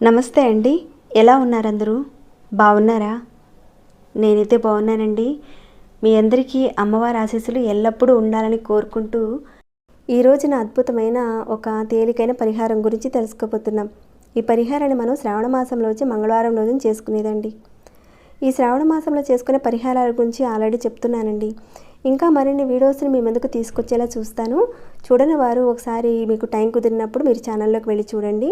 నమస్తే అండి. ఎలా ఉన్నారు అందరూ బాగున్నారా? నేనైతే బాగున్నానండి. మీ అందరికీ అమ్మవారి ఆశీస్సులు ఎల్లప్పుడూ ఉండాలని కోరుకుంటూ ఈ రోజున అద్భుతమైన ఒక తేలికైన పరిహారం గురించి తెలుసుకోబోతున్నాం. ఈ పరిహారాన్ని మనం శ్రావణ మాసంలో వచ్చి మంగళవారం రోజున చేసుకునేదండి. ఈ శ్రావణ మాసంలో చేసుకునే పరిహారాల గురించి ఆల్రెడీ చెప్తున్నానండి. ఇంకా మరిన్ని వీడియోస్ని మీ ముందుకు తీసుకొచ్చేలా చూస్తాను. చూడని వారు ఒకసారి మీకు టైం కుదిరినప్పుడు మీరు ఛానల్లోకి వెళ్ళి చూడండి.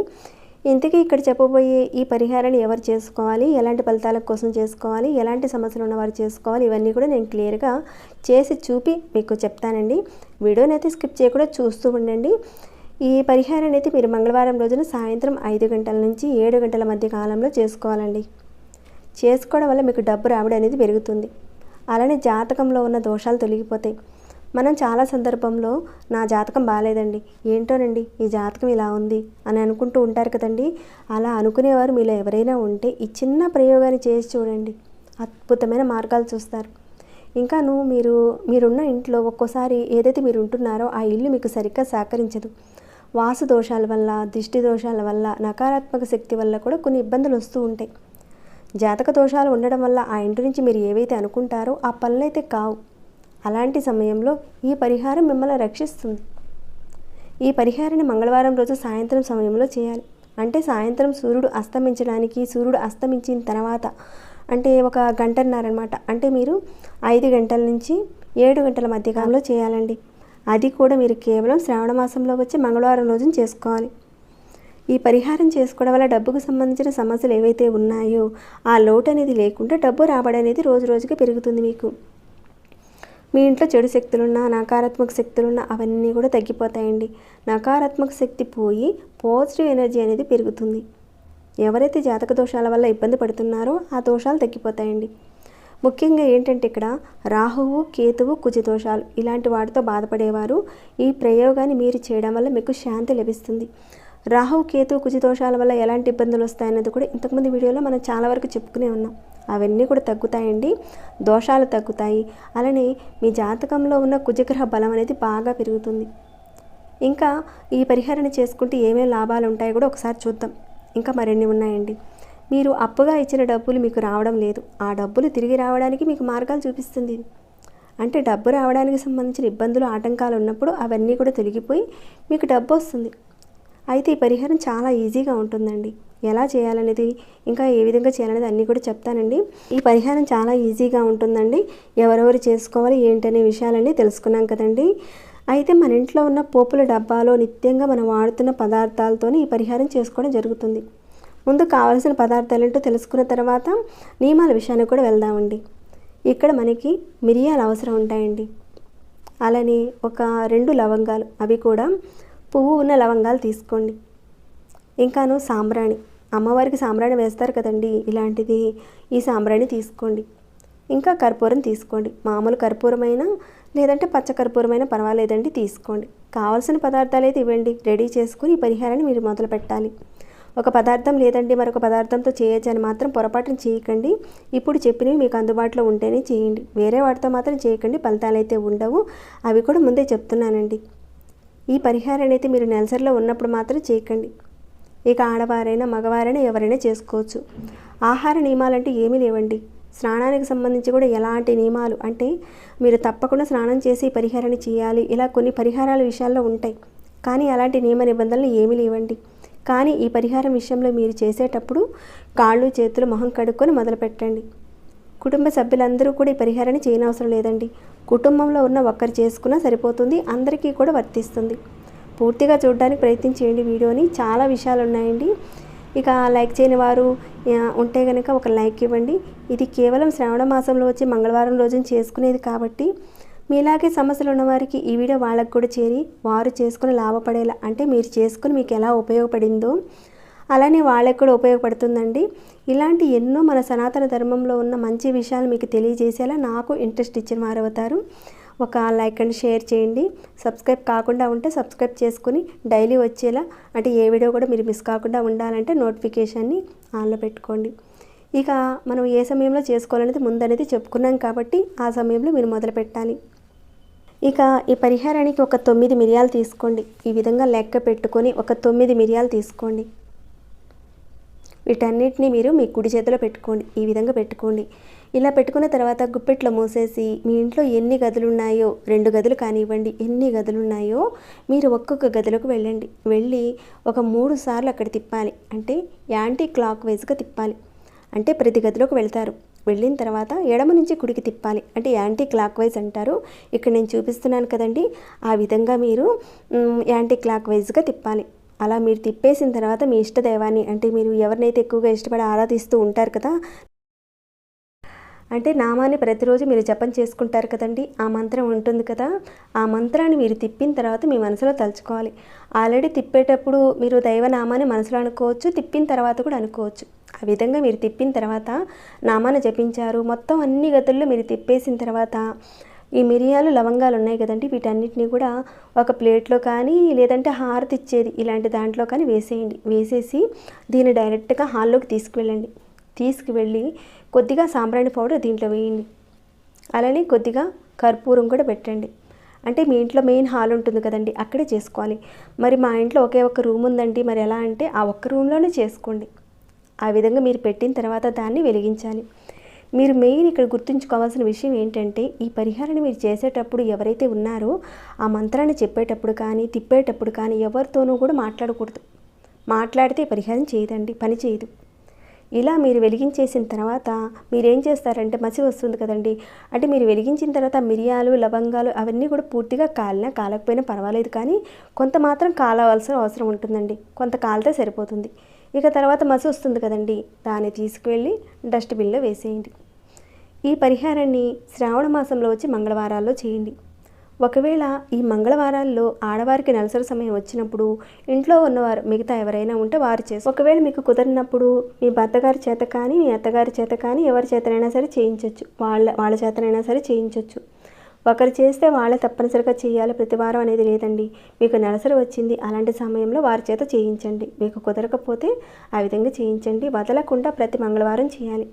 ఇంతకీ ఇక్కడ చెప్పబోయే ఈ పరిహారాన్ని ఎవరు చేసుకోవాలి? ఎలాంటి ఫలితాల కోసం చేసుకోవాలి? ఎలాంటి సమస్యలు ఉన్నవారు చేసుకోవాలి? ఇవన్నీ కూడా నేను క్లియర్గా చేసి చూపి మీకు చెప్తానండి. వీడియోని అయితే స్కిప్ చేయకుండా చూస్తూ ఉండండి. ఈ పరిహారాన్ని అయితే మీరు మంగళవారం రోజున సాయంత్రం ఐదు గంటల నుంచి ఏడు గంటల మధ్య కాలంలో చేసుకోవాలండి. చేసుకోవడం వల్ల మీకు డబ్బు రాబడి అనేది పెరుగుతుంది. అలానే జాతకంలో ఉన్న దోషాలు తొలగిపోతాయి. మనం చాలా సందర్భంలో నా జాతకం బాగాలేదండి ఏంటోనండి? ఈ జాతకం ఇలా ఉంది అని అనుకుంటూ ఉంటారు కదండి. అలా అనుకునేవారు మీలో ఎవరైనా ఉంటే ఈ చిన్న ప్రయోగాన్ని చేసి చూడండి. అద్భుతమైన మార్గాలు చూస్తారు. ఇంకాను మీరు మీరున్న ఇంట్లో ఒక్కోసారి ఏదైతే మీరు ఉంటున్నారో ఆ ఇల్లు మీకు సరిగ్గా సహకరించదు. వాసు దోషాల వల్ల దిష్టి దోషాల వల్ల నకారాత్మక శక్తి వల్ల కూడా కొన్ని ఇబ్బందులు వస్తూ ఉంటాయి. జాతక దోషాలు ఉండడం వల్ల ఆ ఇంటి నుంచి మీరు ఏవైతే అనుకుంటారో ఆ పనులైతే కావు. అలాంటి సమయంలో ఈ పరిహారం మిమ్మల్ని రక్షిస్తుంది. ఈ పరిహారాన్ని మంగళవారం రోజు సాయంత్రం సమయంలో చేయాలి. అంటే సాయంత్రం సూర్యుడు అస్తమించడానికి సూర్యుడు అస్తమించిన తర్వాత అంటే ఒక గంటన్నరనమాట అంటే మీరు ఐదు గంటల నుంచి ఏడు గంటల మధ్యకాలంలో చేయాలండి. అది కూడా మీరు కేవలం శ్రావణ మాసంలో వచ్చి మంగళవారం రోజున చేసుకోవాలి. ఈ పరిహారం చేసుకోవడం వల్ల డబ్బుకు సంబంధించిన సమస్యలు ఏవైతే ఉన్నాయో ఆ లోటు అనేది లేకుండా డబ్బు రాబడి అనేది రోజు రోజుకి పెరుగుతుంది మీకు. మీ ఇంట్లో చెడు శక్తులున్నా నకారాత్మక శక్తులున్నా అవన్నీ కూడా తగ్గిపోతాయండి. నకారాత్మక శక్తి పోయి పాజిటివ్ ఎనర్జీ అనేది పెరుగుతుంది. ఎవరైతే జాతక దోషాల వల్ల ఇబ్బంది పడుతున్నారో ఆ దోషాలు తగ్గిపోతాయండి. ముఖ్యంగా ఏంటంటే ఇక్కడ రాహువు కేతువు కుజదోషాలు ఇలాంటి వాటితో బాధపడేవారు. ఈ ప్రయోగాన్ని మీరు చేయడం వల్ల మీకు శాంతి లభిస్తుంది. రాహు కేతు కుజ దోషాల వల్ల ఎలాంటి ఇబ్బందులు వస్తాయన్నది కూడా ఇంతకుముందు వీడియోలో మనం చాలా వరకు చెప్పుకునే ఉన్నాం. అవన్నీ కూడా తగ్గుతాయండి. దోషాలు తగ్గుతాయి. అలానే మీ జాతకంలో ఉన్న కుజగ్రహ బలం అనేది బాగా పెరుగుతుంది. ఇంకా ఈ పరిహారాన్ని చేసుకుంటే ఏమేమి లాభాలు ఉంటాయో కూడా ఒకసారి చూద్దాం. ఇంకా మరిన్ని ఉన్నాయండి. మీరు అప్పుగా ఇచ్చిన డబ్బులు మీకు రావడం లేదు. ఆ డబ్బులు తిరిగి రావడానికి మీకు మార్గాలు చూపిస్తుంది. అంటే డబ్బు రావడానికి సంబంధించిన ఇబ్బందులు ఆటంకాలు ఉన్నప్పుడు అవన్నీ కూడా తొలగిపోయి మీకు డబ్బు వస్తుంది. అయితే ఈ పరిహారం చాలా ఈజీగా ఉంటుందండి. ఎలా చేయాలనేది ఇంకా ఏ విధంగా చేయాలనేది అన్నీ కూడా చెప్తానండి. ఈ పరిహారం చాలా ఈజీగా ఉంటుందండి. ఎవరెవరు చేసుకోవాలి ఏంటనే విషయాలన్నీ తెలుసుకున్నాం కదండి. అయితే మన ఇంట్లో ఉన్న పోపుల డబ్బాలో నిత్యంగా మనం వాడుతున్న పదార్థాలతోనే ఈ పరిహారం చేసుకోవడం జరుగుతుంది. ముందు కావాల్సిన పదార్థాలు ఏంటో తెలుసుకున్న తర్వాత నియమాల విషయానికి కూడా వెళ్దామండి. ఇక్కడ మనకి మిరియాలు అవసరం ఉంటాయండి. అలానే ఒక రెండు లవంగాలు అవి కూడా పువ్వు ఉన్న లవంగాలు తీసుకోండి. ఇంకాను సాంబ్రాణి. అమ్మవారికి సాంబ్రాణి వేస్తారు కదండి ఇలాంటిది. ఈ సాంబ్రాణి తీసుకోండి. ఇంకా కర్పూరం తీసుకోండి. మామూలు కర్పూరమైనా లేదంటే పచ్చ కర్పూరమైనా పర్వాలేదండి తీసుకోండి. కావాల్సిన పదార్థాలు అయితే ఇవ్వండి. రెడీ చేసుకుని ఈ పరిహారాన్ని మీరు మొదలు పెట్టాలి. ఒక పదార్థం లేదండి మరొక పదార్థంతో చేయొచ్చని మాత్రం పొరపాటున చేయకండి. ఇప్పుడు చెప్పినవి మీకు అందుబాటులో ఉంటేనే చేయండి. వేరే వాటితో మాత్రం చేయకండి ఫలితాలు అయితే ఉండవు. అవి కూడా ముందే చెప్తున్నానండి. ఈ పరిహారాన్ని అయితే మీరు నెలసరిలో ఉన్నప్పుడు మాత్రం చేయకండి. ఇక ఆడవారైనా మగవారైనా ఎవరైనా చేసుకోవచ్చు. ఆహార నియమాలంటే ఏమీ లేవండి. స్నానానికి సంబంధించి కూడా ఎలాంటి నియమాలు? అంటే మీరు తప్పకుండా స్నానం చేసి ఈ పరిహారాన్ని చేయాలి. ఇలా కొన్ని పరిహారాల విషయాల్లో ఉంటాయి. కానీ అలాంటి నియమ నిబంధనలు ఏమీ లేవండి. కానీ ఈ పరిహారం విషయంలో మీరు చేసేటప్పుడు కాళ్ళు చేతులు మొహం కడుక్కొని మొదలుపెట్టండి. కుటుంబ సభ్యులందరూ కూడా ఈ పరిహారాన్ని చేయనవసరం లేదండి. కుటుంబంలో ఉన్న ఒక్కరు చేసుకున్నా సరిపోతుంది అందరికీ కూడా వర్తిస్తుంది. పూర్తిగా చూడడానికి ప్రయత్నించేయండి వీడియోని. చాలా విషయాలు ఉన్నాయండి ఇక లైక్ చేయని వారు ఉంటే కనుక ఒక లైక్ ఇవ్వండి. ఇది కేవలం శ్రావణ మాసంలో వచ్చి మంగళవారం రోజున చేసుకునేది కాబట్టి మీలాగే సమస్యలు ఉన్నవారికి ఈ వీడియో వాళ్ళకు కూడా చేరి వారు చేసుకుని లాభపడేలా అంటే మీరు చేసుకుని మీకు ఎలా ఉపయోగపడిందో అలానే వాళ్ళకి కూడా ఉపయోగపడుతుందండి. ఇలాంటి ఎన్నో మన సనాతన ధర్మంలో ఉన్న మంచి విషయాలు మీకు తెలియజేసేలా నాకు ఇంట్రెస్ట్ ఇచ్చిన వారు అవుతారు. ఒక లైక్ అండ్ షేర్ చేయండి. సబ్స్క్రైబ్ కాకుండా ఉంటే సబ్స్క్రైబ్ చేసుకుని డైలీ వచ్చేలా అంటే ఏ వీడియో కూడా మీరు మిస్ కాకుండా ఉండాలంటే నోటిఫికేషన్ని ఆన్లో పెట్టుకోండి. ఇక మనం ఏ సమయంలో చేసుకోవాలనేది ముందనేది చెప్పుకున్నాం కాబట్టి ఆ సమయంలో మీరు మొదలు పెట్టాలి. ఇక ఈ పరిహారానికి ఒక తొమ్మిది మిరియాలు తీసుకోండి. ఈ విధంగా లెక్క పెట్టుకొని ఒక తొమ్మిది మిరియాలు తీసుకోండి. వీటన్నిటిని మీరు మీ కుడి చేతిలో పెట్టుకోండి. ఈ విధంగా పెట్టుకోండి. ఇలా పెట్టుకున్న తర్వాత గుప్పెట్లో మూసేసి మీ ఇంట్లో ఎన్ని గదులు ఉన్నాయో రెండు గదులు కానివ్వండి ఎన్ని గదులు ఉన్నాయో మీరు ఒక్కొక్క గదిలోకి వెళ్ళండి. వెళ్ళి ఒక మూడు సార్లు అక్కడ తిప్పాలి. అంటే యాంటీ క్లాక్ వైజ్గా తిప్పాలి. అంటే ప్రతి గదిలోకి వెళ్తారు. వెళ్ళిన తర్వాత ఎడమ నుంచి కుడికి తిప్పాలి. అంటే యాంటీ క్లాక్ వైజ్ అంటారు. ఇక్కడ నేను చూపిస్తున్నాను కదండి. ఆ విధంగా మీరు యాంటీ క్లాక్ వైజ్గా తిప్పాలి. అలా మీరు తిప్పేసిన తర్వాత మీ ఇష్ట దైవాన్ని అంటే మీరు ఎవరినైతే ఎక్కువగా ఇష్టపడి ఆరాధిస్తూ ఉంటారు కదా అంటే నామాన్ని ప్రతిరోజు మీరు జపం చేసుకుంటారు కదండి ఆ మంత్రం ఉంటుంది కదా ఆ మంత్రాన్ని మీరు తిప్పిన తర్వాత మీ మనసులో తలుచుకోవాలి. ఆల్రెడీ తిప్పేటప్పుడు మీరు దైవనామాన్ని మనసులో అనుకోవచ్చు తిప్పిన తర్వాత కూడా అనుకోవచ్చు. ఆ విధంగా మీరు తిప్పిన తర్వాత నామాన్ని జపించారు మొత్తం అన్ని గతుల్లో మీరు తిప్పేసిన తర్వాత ఈ మిరియాలు లవంగాలు ఉన్నాయి కదండి వీటన్నిటిని కూడా ఒక ప్లేట్లో కానీ లేదంటే హారతి ఇచ్చేది ఇలాంటి దాంట్లో కానీ వేసేయండి. వేసేసి దీన్ని డైరెక్ట్గా హాల్లోకి తీసుకువెళ్ళండి. తీసుకువెళ్ళి కొద్దిగా సాంబ్రాణి పౌడర్ దీంట్లో వేయండి. అలానే కొద్దిగా కర్పూరం కూడా పెట్టండి. అంటే మీ ఇంట్లో మెయిన్ హాల్ ఉంటుంది కదండి అక్కడే చేసుకోవాలి. మరి మా ఇంట్లో ఒకే ఒక్క రూమ్ ఉందండి మరి ఎలా అంటే ఆ ఒక్క రూమ్లోనే చేసుకోండి. ఆ విధంగా మీరు పెట్టిన తర్వాత దాన్ని వెలిగించాలి. మీరు మెయిన్ ఇక్కడ గుర్తుంచుకోవాల్సిన విషయం ఏంటంటే ఈ పరిహారాన్ని మీరు చేసేటప్పుడు ఎవరైతే ఉన్నారో ఆ మంత్రాన్ని చెప్పేటప్పుడు కానీ తిప్పేటప్పుడు కానీ ఎవరితోనూ కూడా మాట్లాడకూడదు. మాట్లాడితే పరిహారం చేయదండి పని చేయదు. ఇలా మీరు వెలిగించేసిన తర్వాత మీరేం చేస్తారంటే మసి వస్తుంది కదండి. అంటే మీరు వెలిగించిన తర్వాత మిరియాలు లవంగాలు అవన్నీ కూడా పూర్తిగా కాలినా కాలకపోయినా పర్వాలేదు కానీ కొంత మాత్రం కాలవలసిన అవసరం ఉంటుందండి. కొంత కాలితే సరిపోతుంది. ఇక తర్వాత మసి వస్తుంది కదండి. దాన్ని తీసుకువెళ్ళి డస్ట్బిన్లో వేసేయండి. ఈ పరిహారాన్ని శ్రావణ మాసంలో వచ్చి మంగళవారాల్లో చేయండి. ఒకవేళ ఈ మంగళవారాల్లో ఆడవారికి నెలసరి సమయం వచ్చినప్పుడు ఇంట్లో ఉన్నవారు మిగతా ఎవరైనా ఉంటే వారు చేసి ఒకవేళ మీకు కుదరినప్పుడు మీ భర్తగారి చేత కానీ మీ అత్తగారి చేత కానీ ఎవరి చేతనైనా సరే చేయించవచ్చు వాళ్ళ వాళ్ళ చేతనైనా సరే చేయించవచ్చు ఒకరు చేస్తే వాళ్ళే తప్పనిసరిగా చేయాలి. ప్రతి వారం అనేది లేదండి. మీకు నెలసరి వచ్చింది అలాంటి సమయంలో వారి చేత చేయించండి. మీకు కుదరకపోతే ఆ విధంగా చేయించండి. వదలకుండా ప్రతి మంగళవారం చేయాలి.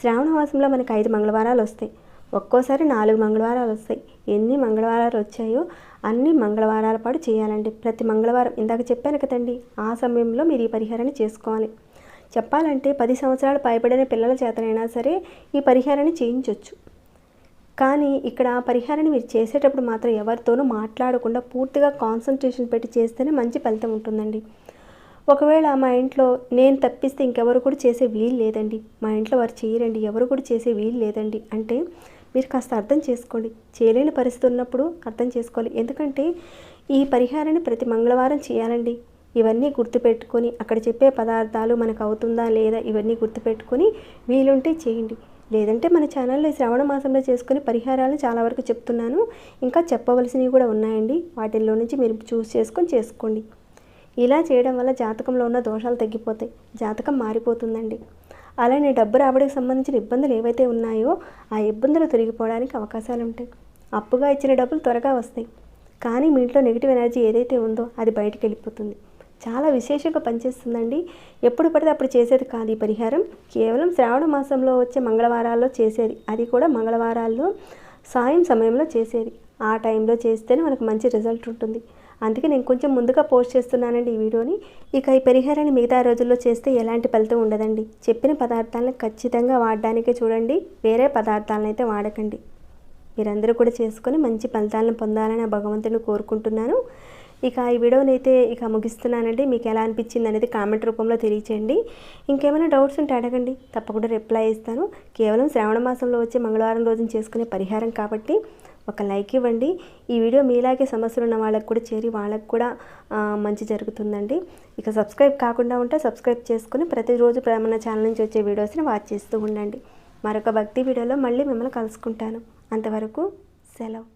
శ్రావణ మాసంలో మనకి ఐదు మంగళవారాలు వస్తాయి. ఒక్కోసారి నాలుగు మంగళవారాలు వస్తాయి. ఎన్ని మంగళవారాలు వచ్చాయో అన్ని మంగళవారాల పాటు చేయాలండి. ప్రతి మంగళవారం ఇందాక చెప్పాను కదండి ఆ సమయంలో మీరు ఈ పరిహారాన్ని చేసుకోవాలి. చెప్పాలంటే పది సంవత్సరాలు పైబడిన పిల్లల చేతనైనా సరే ఈ పరిహారాన్ని చేయించవచ్చు కానీ ఇక్కడ ఆ పరిహారాన్ని మీరు చేసేటప్పుడు మాత్రం ఎవరితోనూ మాట్లాడకుండా పూర్తిగా కాన్సన్ట్రేషన్ పెట్టి చేస్తేనే మంచి ఫలితం ఉంటుందండి. ఒకవేళ మా ఇంట్లో నేను తప్పిస్తే ఇంకెవరు కూడా చేసే వీలు లేదండి. మా ఇంట్లో వారు చేయరండి ఎవరు కూడా చేసే వీలు లేదండి. అంటే మీరు కాస్త అర్థం చేసుకోండి. చేయలేని పరిస్థితి ఉన్నప్పుడు అర్థం చేసుకోవాలి. ఎందుకంటే ఈ పరిహారాన్ని ప్రతి మంగళవారం చేయాలండి. ఇవన్నీ గుర్తుపెట్టుకొని అక్కడ చెప్పే పదార్థాలు మనకు అవుతుందా లేదా ఇవన్నీ గుర్తుపెట్టుకొని వీలుంటే చేయండి. లేదంటే మన ఛానల్లో ఈ శ్రావణ మాసంలో చేసుకునే పరిహారాలు చాలా వరకు చెప్తున్నాను. ఇంకా చెప్పవలసినవి కూడా ఉన్నాయండి. వాటిల్లో నుంచి మీరు చూస్ చేసుకొని చేసుకోండి. ఇలా చేయడం వల్ల జాతకంలో ఉన్న దోషాలు తగ్గిపోతాయి. జాతకం మారిపోతుందండి. అలానే డబ్బు రాబడికి సంబంధించిన ఇబ్బందులు ఏవైతే ఉన్నాయో ఆ ఇబ్బందులు తొలగిపోవడానికి అవకాశాలు ఉంటాయి. అప్పుగా ఇచ్చిన డబ్బులు త్వరగా వస్తాయి. కానీ మీ ఇంట్లో నెగిటివ్ ఎనర్జీ ఏదైతే ఉందో అది బయటికి వెళ్ళిపోతుంది. చాలా విశేషంగా పనిచేస్తుందండి. ఎప్పుడు పడితే అప్పుడు చేసేది కాదు ఈ పరిహారం. కేవలం శ్రావణ మాసంలో వచ్చే మంగళవారాల్లో చేసేది. అది కూడా మంగళవారాల్లో సాయం సమయంలో చేసేది. ఆ టైంలో చేస్తేనే మనకు మంచి రిజల్ట్ ఉంటుంది. అందుకే నేను కొంచెం ముందుగా పోస్ట్ చేస్తున్నానండి ఈ వీడియోని. ఇక ఈ పరిహారాన్ని మిగతా రోజుల్లో చేస్తే ఎలాంటి ఫలితం ఉండదండి. చెప్పిన పదార్థాలను ఖచ్చితంగా వాడడానికే చూడండి. వేరే పదార్థాలను అయితే వాడకండి. మీరందరూ కూడా చేసుకొని మంచి ఫలితాలను పొందాలని భగవంతుని కోరుకుంటున్నాను. ఇక ఈ వీడియోని అయితే ఇక ముగిస్తున్నానండి. మీకు ఎలా అనిపించింది అనేది కామెంట్ రూపంలో తెలియచేయండి. ఇంకేమైనా డౌట్స్ ఉంటే అడగండి. తప్పకుండా రిప్లై ఇస్తాను. కేవలం శ్రావణ మాసంలో వచ్చే మంగళవారం రోజున చేసుకునే పరిహారం కాబట్టి ఒక లైక్ ఇవ్వండి. ఈ వీడియో మీలాగే సమస్యలు ఉన్న వాళ్ళకి కూడా చేరి వాళ్ళకు కూడా మంచి జరుగుతుందండి. ఇక సబ్స్క్రైబ్ కాకుండా ఉంటే సబ్స్క్రైబ్ చేసుకుని ప్రతిరోజు మన ఛానల్ నుంచి వచ్చే వీడియోస్ని వాచ్ చేస్తూ ఉండండి. మరొక భక్తి వీడియోలో మళ్ళీ మిమ్మల్ని కలుసుకుంటాను. అంతవరకు సెలవు.